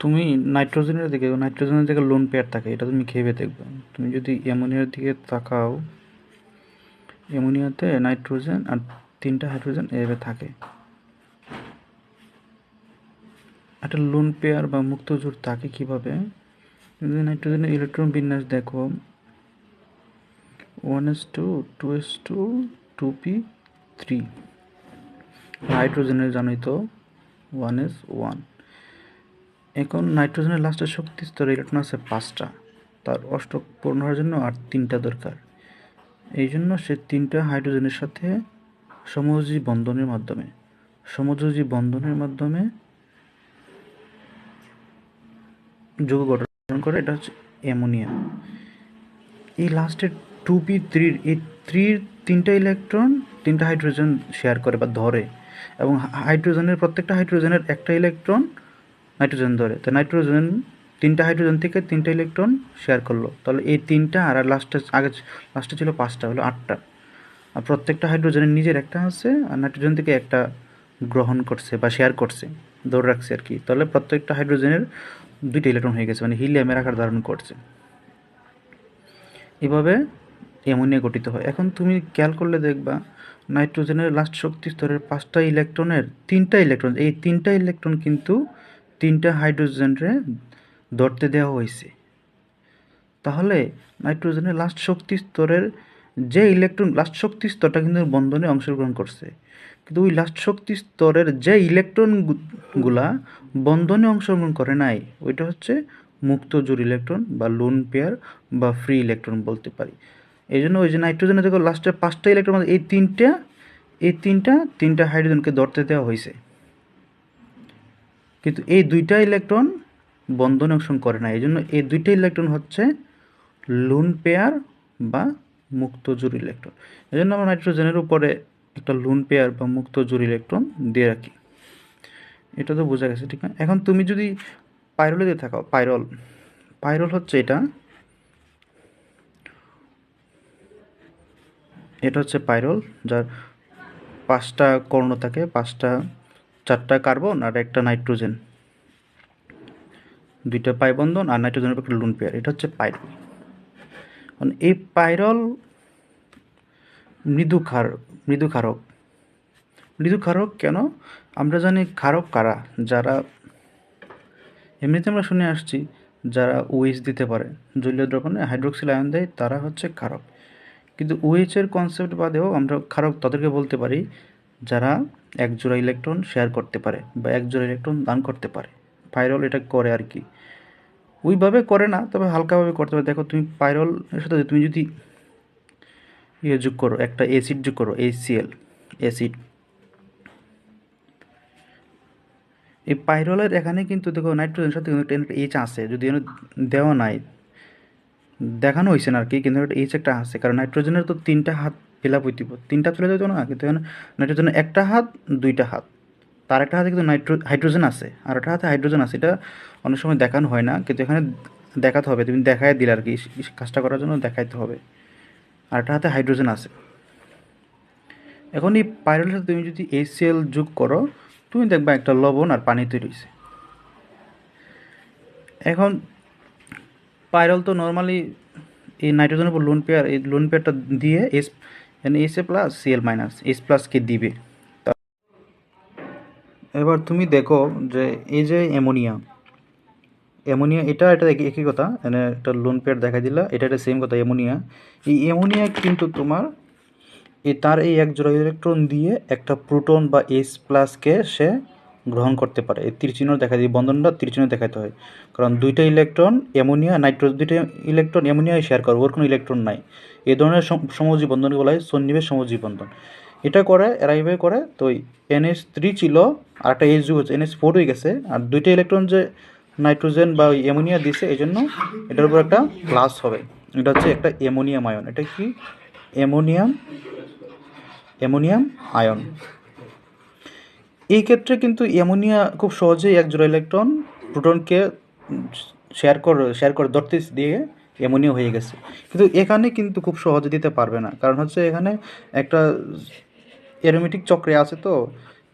তুমি নাইট্রোজেনের দিকে নাইট্রোজেনের দিকে লোন পেয়ার থাকে, এটা তুমি খেয়ে দেখবে। তুমি যদি অ্যামোনিয়ার দিকে তাকাও অ্যামোনিয়াতে নাইট্রোজেন আর তিনটা হাইড্রোজেন এভাবে থাকে। একটা লোন পেয়ার বা মুক্ত জোর থাকে কীভাবে? যদি নাইট্রোজেনের ইলেকট্রন বিন্যাস দেখো one S two two S two two P three হাইড্রোজেনের জানোই তো ওয়ান এস ওয়ান এখন নাইট্রোজেনের লাস্টের শক্তি স্তরে ইলেকট্রন আছে পাঁচটা। তার অষ্টক পূর্ণ হওয়ার জন্য আর তিনটা দরকার। এই জন্য সে তিনটা হাইড্রোজেনের সাথে সমযোজী বন্ধনের মাধ্যমে, সমযোজী বন্ধনের মাধ্যমে যৌগ গঠন করে, এটা হচ্ছে অ্যামোনিয়া। এই লাস্টের টু পি থ্রির, এই থ্রির তিনটা ইলেকট্রন তিনটা হাইড্রোজেন শেয়ার করে বা ধরে এবং হাইড্রোজেনের প্রত্যেকটা হাইড্রোজেনের একটা ইলেকট্রন নাইট্রোজেন ধরে। তো নাইট্রোজেন, তিনটা হাইড্রোজেন থেকে তিনটা ইলেকট্রন শেয়ার করল। তাহলে এই তিনটা আর লাস্টে আগে লাস্টে ছিল পাঁচটা, হলো আটটা। আর প্রত্যেকটা হাইড্রোজেনের নিজের একটা আছে, আর নাইট্রোজেন থেকে একটা গ্রহণ করছে বা শেয়ার করছে, ধরে রাখছে আর কি। তাহলে প্রত্যেকটা হাইড্রোজেনের দুইটা ইলেকট্রন হয়ে গেছে মানে হিলিয়ামের আকার ধারণ করছে। এভাবে অ্যামোনিয়া গঠিত হয়। এখন তুমি খেয়াল করলে দেখবা, নাইট্রোজেনের লাস্ট শক্তি স্তরের পাঁচটা ইলেকট্রনের তিনটা ইলেকট্রন, এই তিনটা ইলেকট্রন কিন্তু তিনটা হাইড্রোজেনরে ধরতে দেওয়া হয়েছে। তাহলে নাইট্রোজেনের লাস্ট শক্তি স্তরের যে ইলেকট্রন লাস্ট শক্তি স্তরটা কিন্তু বন্ধনে অংশগ্রহণ করছে। কিন্তু ওই লাস্ট শক্তি স্তরের যে ইলেকট্রনগুলা বন্ধনে অংশগ্রহণ করে নাই, ওইটা হচ্ছে মুক্ত জোর ইলেকট্রন বা লোন পেয়ার বা ফ্রি ইলেকট্রন বলতে পারি। এই জন্য ওই যে নাইট্রোজেনের দেখো লাস্টে পাঁচটা ইলেকট্রন এই তিনটা এই তিনটা তিনটা হাইড্রোজেনকে ধরতে দেওয়া হয়েছে। কিন্তু এই দুইটা ইলেকট্রন বন্ধনে অংশগ্রহণ করে না। এই জন্য এই দুইটা ইলেকট্রন হচ্ছে লোন পেয়ার বা মুক্ত জোর ইলেকট্রন এই জন্য আমরা নাইট্রোজেনের উপরে একটা লোন পেয়ার বা মুক্ত জোর ইলেকট্রন দিয়ে রাখি। এটা তো বোঝা গেছে, ঠিক না? এখন তুমি যদি পাইরলে দিয়ে থাকো পাইরল পাইরল হচ্ছে এটা। এটা হচ্ছে পাইরল যার পাঁচটা কর্ণ থাকে, পাঁচটা চারটা কার্বন আর একটা নাইট্রোজেন। দুইটা পাই বন্ধন আর নাইট্রোজেনের একটা লুন পেয়ার, এটা হচ্ছে পাইরল। মানে এই পাইরল মৃদু ক্ষার, মৃদু ক্ষারক। মৃদু ক্ষারক কেন? আমরা জানি ক্ষারক কারা, যারা এমনিতে আমরা শুনে আসছি, যারা ওএইচ দিতে পারে, জলীয় দ্রবণে হাইড্রোক্সিল আয়ন দেয়, তারা হচ্ছে ক্ষারক। কিন্তু ওএইচের কনসেপ্ট বাদেও আমরা ক্ষারক তাদেরকে বলতে পারি যারা এক জোড়া ইলেকট্রন শেয়ার করতে পারে বা এক জোড়া ইলেকট্রন দান করতে পারে। পাইরল এটা করে আর কি। ওইভাবে করে না, তবে হালকাভাবে করতে পারে। দেখো তুমি পাইরল এর সাথে তুমি যদি ইয়ে যোগ করো, একটা অ্যাসিড যোগ করো এইচসিএল অ্যাসিড এই পাইরলের এখানে কিন্তু দেখো নাইট্রোজেনের সাথে কিন্তু একটা এইচ আছে, যদি দেওয়া নাই। দেখানো হয়েছে না আর কি, কিন্তু একটা এইচ একটা আছে, কারণ নাইট্রোজেনের তো তিনটা হাত ফিল আপ তিনটা ফেলে যেত না, কিন্তু নাইট্রোজেনের একটা হাত, দুইটা হাত। তার একটা হাতে কিন্তু নাইট্রো হাইড্রোজেন আছে, আর একটা হাতে হাইড্রোজেন আছে। এটা অনেক সময় দেখানো হয় না, কিন্তু এখানে দেখাতে হবে, তুমি দেখায় দিলে আর কি কাজটা করার জন্য দেখাইতে হবে। আর একটা হাতে হাইড্রোজেন আছে। এখন এই পাইরলের সাথে তুমি যদি এইচসিএল যোগ করো, তুমি দেখবা একটা লবণ আর পানি তৈরি হয়েছে এখন পাইরল তো নর্মালি এই নাইট্রোজেনের উপর লোন পেয়ার এই লোন পেয়ারটা দিয়ে S N S A plus CL minus S প্লাসকে দিবে। এবার তুমি দেখো যে এই যে অ্যামোনিয়া অ্যামোনিয়া এটা এটা একই কথা মানে একটা লোন প্যাড দেখা দিলা, এটা একটা সেম কথা, অ্যামোনিয়া। এই অ্যামোনিয়া কিন্তু তোমার এই তার এই এক জোড়া ইলেকট্রন দিয়ে একটা প্রোটন বা এস প্লাসকে সে গ্রহণ করতে পারে। এই তীরচিহ্ন দেখা দিয়ে বন্ধনটা তীরচিহ্ন দেখাতে হয়। কারণ দুইটা ইলেকট্রন, অ্যামোনিয়া নাইট্রোজ দুইটা ইলেকট্রন অ্যামোনিয়ায় শেয়ার করে, ওর কোনো ইলেকট্রন নাই। এই ধরনের সমজী বন্ধনকে বলা হয় সন্নিবেশ সমজী বন্ধন। এটা করে, এরা এইভাবে করে, তো এনএস থ্রি ছিল, আর একটা এইচ হচ্ছে এনএস ফোর হয়ে গেছে, আর দুইটা ইলেকট্রন যে নাইট্রোজেন বা অ্যামোনিয়া দিছে, এই জন্য এটার উপর একটা প্লাস হবে। এটা হচ্ছে একটা অ্যামোনিয়াম আয়ন। এটা কি? Ammonium ammonium ion. এই ক্ষেত্রে কিন্তু অ্যামোনিয়া খুব সহজেই এক জোড়া ইলেকট্রন প্রোটনকে শেয়ার কর শেয়ার করে ধরতে দিয়ে অ্যামোনিয়া হয়ে গেছে। কিন্তু এখানে কিন্তু খুব সহজে দিতে পারবে না। কারণ হচ্ছে এখানে একটা অ্যারোমেটিক চক্রে আছে তো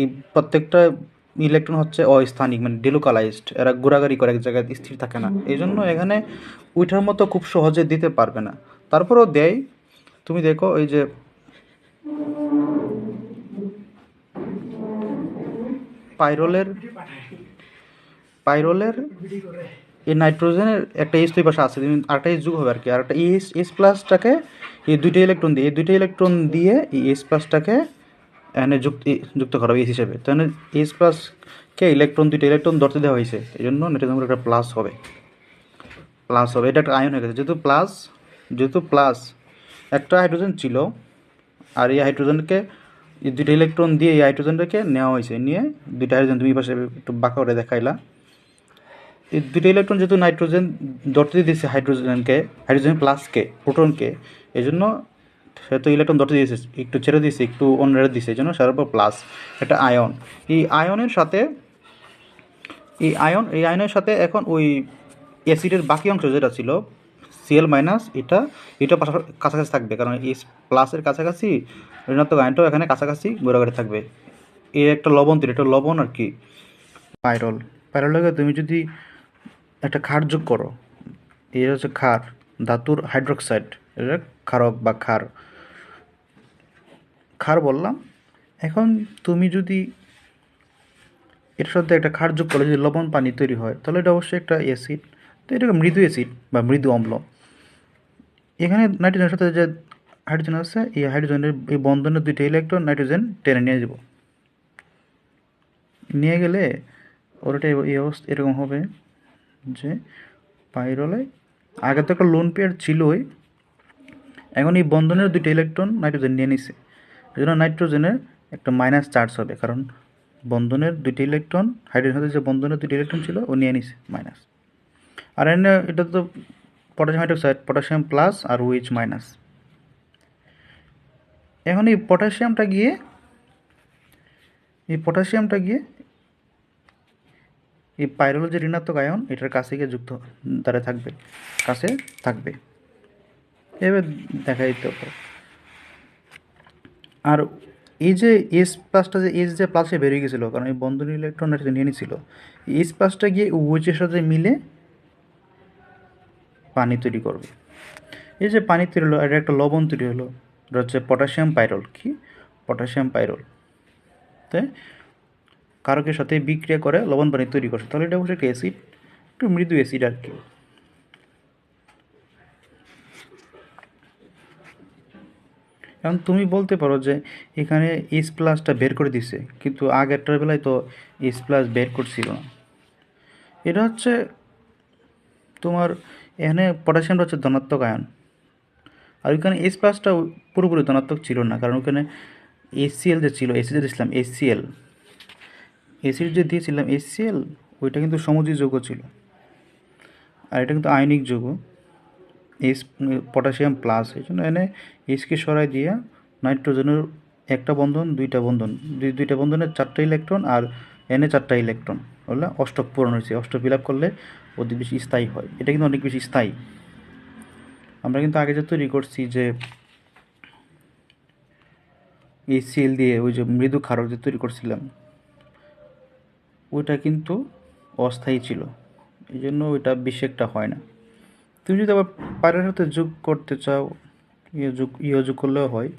এই প্রত্যেকটা ইলেকট্রন হচ্ছে অস্থানিক মানে ডিলোকালাইজড এরা ঘোরাঘুরি করে এক জায়গায় স্থির থাকে না। এই জন্য এখানে ওইটার মতো খুব সহজে দিতে পারবে না। তারপরেও দেয় তুমি দেখো এই যে পাইরোলের পাইরোলের এই নাইট্রোজেনের একটা এস দুই পাশে আছে আরেকটা এস যুগ হবে আর কি। আর একটা এস এস প্লাসটাকে এই দুইটা ইলেকট্রন দিয়ে এই দুইটা ইলেকট্রন দিয়ে এই এস প্লাসটাকে এনে যুক্ত যুক্ত করা হবে এস হিসেবে। তাহলে এস প্লাসকে ইলেকট্রন দুইটা ইলেকট্রন ধরতে দেওয়া হয়েছে। এই জন্য নাইট্রোজেন একটা প্লাস হবে। প্লাস হবে। এটা একটা আয়ন হয়ে গেছে। যেহেতু প্লাস যেহেতু প্লাস একটা হাইড্রোজেন ছিল, আর এই হাইড্রোজেনকে এই দুইটা ইলেকট্রন দিয়ে এই হাইড্রোজেনটাকে নেওয়া হয়েছে। নিয়ে দুইটা হাইড্রোজেন তুমি পাশে একটু বাঁকা করে দেখাইলা। এই দুইটা ইলেকট্রন যেহেতু নাইট্রোজেন ধরতে দিয়েছে হাইড্রোজেনকে হাইড্রোজেন প্লাসকে প্রোটনকে এই জন্য সে তো ইলেকট্রন ধরতে দিয়েছে, একটু ছেড়ে দিয়েছে, একটু অন্য রেখে দিয়েছে, এই জন্য সেটার উপর প্লাস একটা আয়ন এই আয়নের সাথে, এই আয়ন এই আয়নের সাথে এখন ওই অ্যাসিডের বাকি অংশ যেটা ছিল সিএল মাইনাস এটা এটা কাছাকাছি থাকবে, কারণ এই প্লাসের কাছাকাছি ঋণাত্মক আয়নটাও এখানে কাছাকাছি ঘোরাঘুরি থাকবে। এই একটা লবণ তৈরি একটা লবণ আর কি? পাইরল। পাইরলকে তুমি যদি একটা ক্ষার যোগ করো এটা হচ্ছে ক্ষার, ধাতুর হাইড্রোক্সাইড, এটা ক্ষারক বা ক্ষার। ক্ষার বললাম, এখন তুমি যদি এটার সাথে একটা ক্ষার যোগ করলে, যদি লবণ পানি তৈরি হয়, তাহলে এটা অবশ্যই একটা অ্যাসিড তো এটা মৃদু অ্যাসিড বা মৃদু অম্ল। এখানে নাইট্রোজেনের সাথে যে হাইড্রোজেন আছে, এই হাইড্রোজেনের এই বন্ধনের দুইটা ইলেকট্রন নাইট্রোজেন টেনে নিয়ে যাব। নিয়ে গেলে ওটা এই অবস্থা এরকম হবে যে পাইরলে আগে তো একটা লোন পেয়ার ছিলই, এখন এই বন্ধনের দুইটা ইলেকট্রন নাইট্রোজেন নিয়ে নিছে। এই জন্য নাইট্রোজেনের একটা মাইনাস চার্জ হবে, কারণ বন্ধনের দুইটা ইলেকট্রন হাইড্রোজেন যে বন্ধনের দুইটা ইলেকট্রন ছিল, ও নিয়ে নিছে মাইনাস আর এনে এটা তো পটাশিয়াম হাইড্রোক্সাইড পটাশিয়াম প্লাস আর ওইচ মাইনাস এখন এই পটাশিয়ামটা গিয়ে, এই পটাশিয়ামটা গিয়ে, এই পাইরোলজি ঋণাত্মক আয়ন, এটার কাছে গিয়ে যুক্ত দ্বারা থাকবে, কাছে থাকবে। এবার দেখা দিতে আর এই যে এস প্লাসটা যে এস যে প্লাসে বেরিয়ে গেছিল, কারণ এই বন্ধন ইলেকট্রন এটা নিয়ে নিয়েছিল এস প্লাসটা গিয়ে ওইচের সাথে মিলে পানি তৈরি করবে। এই যে পানি তৈরি হলো এটা একটা লবণ তৈরি হলো। এটা হচ্ছে পটাশিয়াম পাইরল। কি? Potassium pyrrole. তাই কারকের সাথে বিক্রিয়া করে লবণ পানি তৈরি করছে। তাহলে এটা অবশ্যই একটা অ্যাসিড একটু মৃদু অ্যাসিড আর কি। এখন তুমি বলতে পারো যে এখানে এস প্লাসটা বের করে দিছে, কিন্তু আগেরটার বেলায় তো এস প্লাস বের করছিল না। এটা হচ্ছে তোমার এখানে পটাশিয়ামটা হচ্ছে ধনাত্মক আয়ন। আর ওইখানে এস প্লাসটা পুরোপুরি ধনাত্মক ছিল না, কারণ ওখানে এসিএল যে ছিল এসি যে দিয়েছিলাম এসিএল এসির যে দিয়েছিলাম এসিএল ওইটা কিন্তু সমুদ্রী যৌগ ছিল। আর এটা কিন্তু আয়নিক যৌগ। এস পটাশিয়াম প্লাস এই জন্য এনে এসকে সরাই দিয়ে নাইট্রোজেনের একটা বন্ধন, দুইটা বন্ধন। দুই দুইটা বন্ধনের চারটা ইলেকট্রন আর এনে চারটা ইলেকট্রন। বললে অষ্টক পূরণ হয়েছে। অষ্টক ফিল করলে অধিক বেশি স্থায়ী হয়। এটা কিন্তু অনেক বেশি স্থায়ী। আমরা কিন্তু আগে যে তৈরি করছি যে এই সিল দিয়ে ওই যে মৃদু ক্ষারক যে তৈরি করছিলাম, ওইটা কিন্তু অস্থায়ী ছিল। এই জন্য ওইটা বেশি একটা হয় না। তুমি যদি আবার পায়ের সাথে যোগ করতে চাও ইয়ে যোগ ইয়ে যোগ করলেও হয়।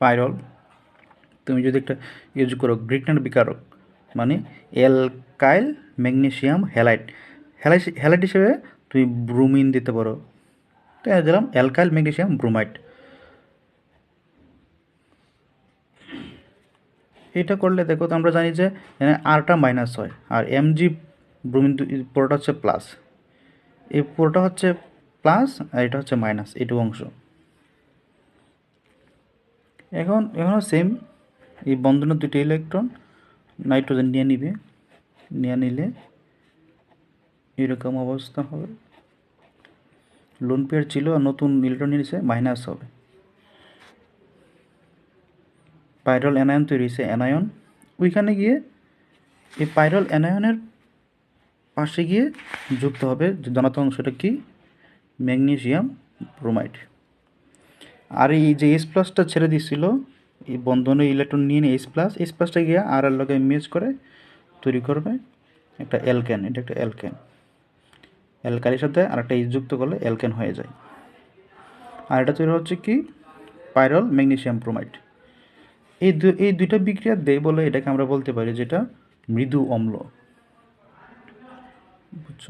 পাইরল তুমি যদি একটা ইয়ে যোগ করো গ্রিকনার বিকারক মানে এলকাইল ম্যাগনেশিয়াম হ্যালাইট হ্যালাই হ্যালাইট হিসেবে তুমি ব্রুমিন দিতে পারো। তাই দিলাম অ্যালকাইল ম্যাগনেশিয়াম ব্রোমাইড এটা করলে দেখো তো আমরা জানি যে আরটা মাইনাস হয়, আর এমজি ব্রোমিন পুরোটা হচ্ছে প্লাস এই পুরোটা হচ্ছে প্লাস আর এটা হচ্ছে মাইনাস এইটুকু অংশ। এখন, এখনও সেম এই বন্ধনের দুটি ইলেকট্রন নাইট্রোজেন নিয়ে নিবে, নিয়ে নিলে এরকম অবস্থা হবে। লোন পেয়ার ছিল আর নতুন ইলেকট্রন নিয়েছে মাইনাস হবে। পাইরল অ্যানায়ন তৈরি হয়েছে অ্যানায়ন ওইখানে গিয়ে এই পাইরল অ্যানায়নের পাশে গিয়ে যুক্ত হবে ধনাত্মক অংশটা কি? ম্যাগনেশিয়াম ব্রোমাইড আর এই যে এস প্লাসটা ছেড়ে দিছিল এই বন্ধনে ইলেকট্রন নিয়ে নিয়ে এইচ প্লাস এস প্লাসটা গিয়ে আর আর লগে ইমেজ করে তৈরি করবে একটা অ্যালকেন এটা একটা অ্যালকেন অ্যালকালির সাথে আর একটা এইচ যুক্ত করলে অ্যালকেন হয়ে যায়। আর এটা তৈরি হচ্ছে কি? Pyrrole magnesium bromide. এই দু এই দুইটা বিক্রিয়া দেয় বলে এটাকে আমরা বলতে পারি যেটা মৃদু অম্ল। বুঝছ?